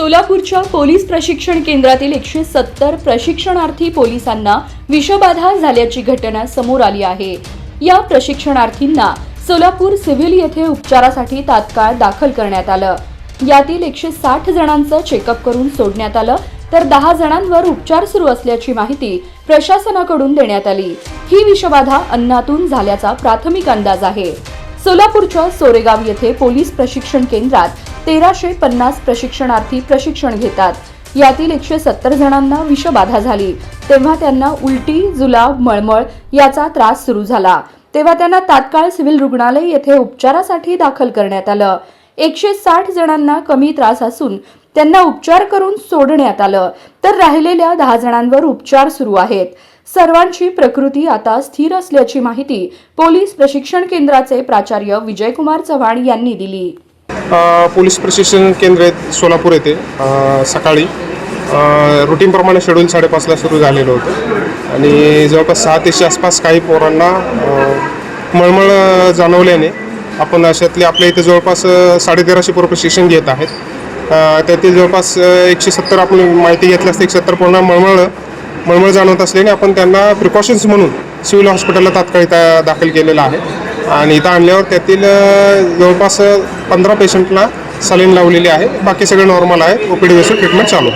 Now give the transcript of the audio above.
सोलापूरच्या पोलीस प्रशिक्षण केंद्रातील एकशे सत्तर प्रशिक्षणार्थी पोलिसांना विषबाधा झाल्याची घटना समोर आली आहे. या प्रशिक्षणार्थींना सोलापूर सिव्हिल येथे उपचारासाठी तात्काळ दाखल करण्यात आलं. यातील एकशे साठ जणांचं चेकअप करून सोडण्यात आलं तर दहा जणांवर उपचार सुरू असल्याची माहिती प्रशासनाकडून देण्यात आली. ही विषबाधा अन्नातून झाल्याचा प्राथमिक अंदाज आहे. सोलापूरच्या सोरेगाव येथे पोलीस प्रशिक्षण केंद्रात तेराशे पन्नास प्रशिक्षणार्थी प्रशिक्षण घेतात. यातील एकशे सत्तर जणांना विषबाधा झाली. तेव्हा त्यांना उलटी जुलाब मळमळ याचा त्रास सुरू झाला. तेव्हा त्यांना तात्काळ सिव्हिल रुग्णालय येथे उपचारासाठी दाखल करण्यात आलं. एकशे साठ जणांना कमी त्रास असून त्यांना उपचार करून सोडण्यात आलं. तर राहिलेल्या दहा जणांवर उपचार सुरू आहेत. सर्वांची प्रकृती आता स्थिर असल्याची माहिती पोलीस प्रशिक्षण केंद्राचे प्राचार्य विजयकुमार चव्हाण यांनी दिली. पोलीस प्रशिक्षण केंद्र आहेत सोलापूर येथे सकाळी. रुटीनप्रमाणे शेड्यूल साडेपाचला सुरू झालेलं होतं. आणि जवळपास सहा तेच्या आसपास काही पोरांना मळमळ जाणवल्याने आपण अशातले आपल्या इथे जवळपास साडेतेराशे पोरं प्रशिक्षण घेत आहेत. त्यातील जवळपास एकशे सत्तर आपण माहिती घेतल्यास एकशे सत्तर पोरांना मळमळ मळमळ जाणवत असल्याने आपण त्यांना प्रिकॉशन्स म्हणून सिव्हिल हॉस्पिटलला तात्काळ इथं दाखल केलेलं आहे. आणि इथं आणल्यावर त्यातील जवळपास पंधरा पेशंटला सलीन लावलेली आहे. बाकी सगळं नॉर्मल आहे. ओ पी डी ट्रीटमेंट चालू.